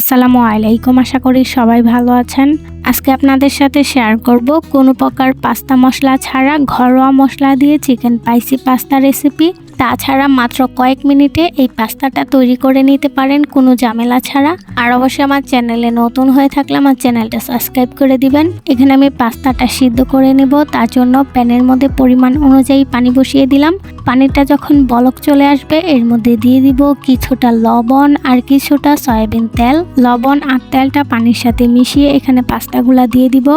আসসালামু আলাইকুম। আশা করি সবাই ভালো আছেন। আজকে আপনাদের সাথে শেয়ার করব কোনো প্রকার পাস্তা মশলা ছাড়া ঘরোয়া মশলা দিয়ে চিকেন স্পাইসি পাস্তা রেসিপি তাছাড়া মাত্র কয়েক মিনিটে এই পাস্তাটা তৈরি করে নিতে পারেন, কোনো ঝামেলা ছাড়া। আর অবশ্যই আমার চ্যানেলে নতুন হয়ে থাকলে আমার চ্যানেলটা সাবস্ক্রাইব করে দিবেন। এখানে আমি পাস্তাটা সিদ্ধ করে নেব, তার জন্য প্যানের মধ্যে পরিমাণ অনুযায়ী পানি বসিয়ে দিলাম। পানিটা যখন বলক চলে আসবে, এর মধ্যে দিয়ে দিব কিছুটা লবণ আর কিছুটা সয়াবিন তেল। লবণ আর তেলটা পানির সাথে মিশিয়ে এখানে পাস্তাগুলা দিয়ে দিব।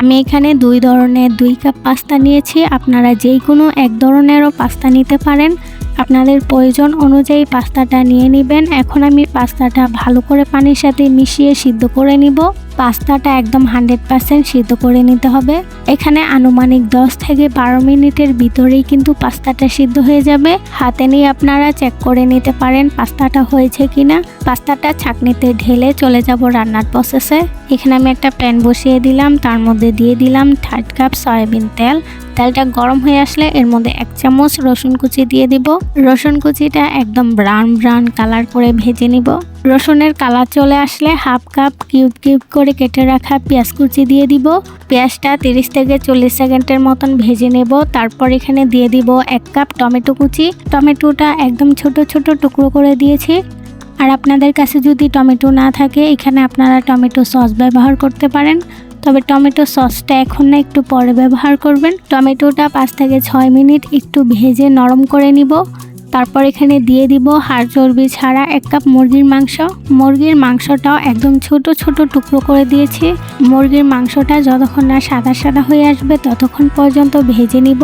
আমি এখানে দুই ধরনের দুই কাপ পাস্তা নিয়েছি। আপনারা যে কোনো এক ধরনেরও পাস্তা নিতে পারেন। আপনাদের প্রয়োজন অনুযায়ী পাস্তাটা নিয়ে নেবেন। এখন আমি পাস্তাটা ভালো করে পানির সাথে মিশিয়ে সিদ্ধ করে নিব। পাস্তাটা একদম হান্ড্রেড পার্সেন্ট সিদ্ধ করে নিতে হবে। এখানে আনুমানিক দশ থেকে বারো মিনিটের ভিতরেই কিন্তু পাস্তাটা সিদ্ধ হয়ে যাবে। হাতে নিয়ে আপনারা চেক করে নিতে পারেন পাস্তাটা হয়েছে কিনা। পাস্তাটা ছাকনিতে ঢেলে চলে যাব রান্নার প্রসেসে এখানে আমি একটা প্যান বসিয়ে দিলাম, তার মধ্যে দিয়ে দিলাম থার্ড কাপ সয়াবিন তেল। তেলটা গরম হয়ে আসলে এর মধ্যে এক চামচ রসুন কুচি দিয়ে দিব। রসুন কুচিটা একদম ব্রাউন ব্রাউন কালার করে ভেজে নিব। রসুনের কালার চলে আসলে হাফ কাপ কিউব কিউব করে কেটে রাখা পেঁয়াজ কুচি দিয়ে দিব। পেঁয়াজটা তিরিশ থেকে চল্লিশ সেকেন্ডের মতন ভেজে নেব। তারপর এখানে দিয়ে দিব এক কাপ টমেটো কুচি। টমেটোটা একদম ছোট ছোট টুকরো করে দিয়েছি। আর আপনাদের কাছে যদি টমেটো না থাকে, এখানে আপনারা টমেটো সস ব্যবহার করতে পারেন। তবে টমেটো সসটা এখন না একটু পরে ব্যবহার করবেন। টমেটোটা পাঁচ থেকে ছয় মিনিট একটু ভেজে নরম করে নিব। তারপর এখানে দিয়ে দিব হাড় চর্বি ছাড়া এক কাপ মুরগির মাংস। মুরগির মাংসটাও একদম ছোট ছোট টুকরো করে দিয়েছি। মুরগির মাংসটা যতক্ষণ না সাদা সাদা হয়ে আসবে ততক্ষণ পর্যন্ত ভেজে নিব।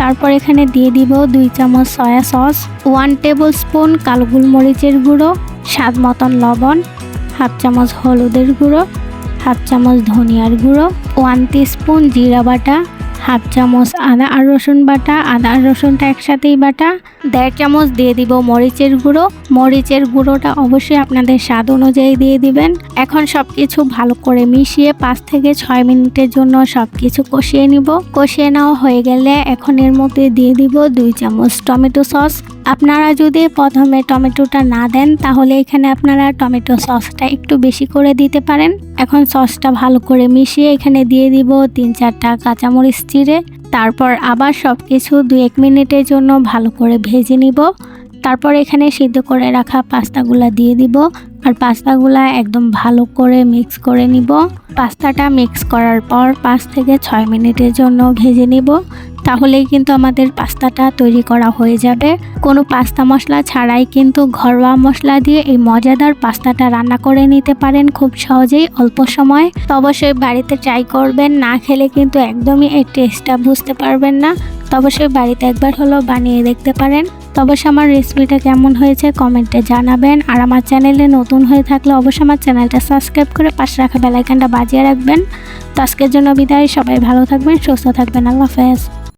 তারপর এখানে দিয়ে দিব দুই চামচ soya sauce one tablespoon কালো গোলমরিচের গুঁড়ো, স্বাদ মতন লবণ হাফ চামচ হলুদের গুঁড়ো হাফ চামচ ধনিয়ার গুঁড়ো ওয়ান স্পুন জিরা বাটা হাফ চামচ আদা আর রসুন বাটা, আদা আর রসুনটা একসাথেই বাটা। দেড় চামচ দিয়ে দিব মরিচের গুঁড়ো। মরিচের গুঁড়োটা অবশ্যই আপনাদের স্বাদ অনুযায়ী দিয়ে দিবেন। এখন সব কিছু ভালো করে মিশিয়ে পাঁচ থেকে ছয় মিনিটের জন্য সব কিছু কষিয়ে নিব। কষিয়ে নেওয়া হয়ে গেলে এখন এর মধ্যে দিয়ে দিব দুই চামচ টমেটো সস। আপনারা যদি প্রথমে টমেটোটা না দেন, তাহলে এখানে আপনারা টমেটো সসটা একটু বেশি করে দিতে পারেন। এখন সসটা ভালো করে মিশিয়ে এখানে দিয়ে দিব তিন চারটা কাঁচামরিচ চিড়ে তারপর আবার সব কিছু দু এক মিনিটের জন্য ভালো করে ভেজে নিব। তারপর এখানে সিদ্ধ করে রাখা পাস্তাগুলা দিয়ে দিব। আর পাস্তাগুলা একদম ভালো করে মিক্স করে নিব। পাস্তাটা মিক্স করার পর পাঁচ থেকে ছয় মিনিটের জন্য ভেজে নিব। তাহলেই কিন্তু আমাদের পাস্তাটা তৈরি করা হয়ে যাবে। কোনো পাস্তা মশলা ছাড়াই কিন্তু ঘরোয়া মশলা দিয়ে এই মজাদার পাস্তাটা রান্না করে নিতে পারেন খুব সহজেই, অল্প সময়। তো অবশ্যই বাড়িতে ট্রাই করবেন, না খেলে কিন্তু একদমই এই টেস্টটা বুঝতে পারবেন না। তো অবশ্যই বাড়িতে একবার হলেও বানিয়ে দেখতে পারেন। তো অবশ্যই আমার রেসিপিটা কেমন হয়েছে কমেন্টে জানাবেন। আর আমার চ্যানেলে নতুন হয়ে থাকলে অবশ্যই আমার চ্যানেলটা সাবস্ক্রাইব করে পাশে রাখা বেলাইকানটা বাজিয়ে রাখবেন। তো আজকের জন্য বিদায়, সবাই ভালো থাকবেন, সুস্থ থাকবেন, আল্লাহ হাফেজ।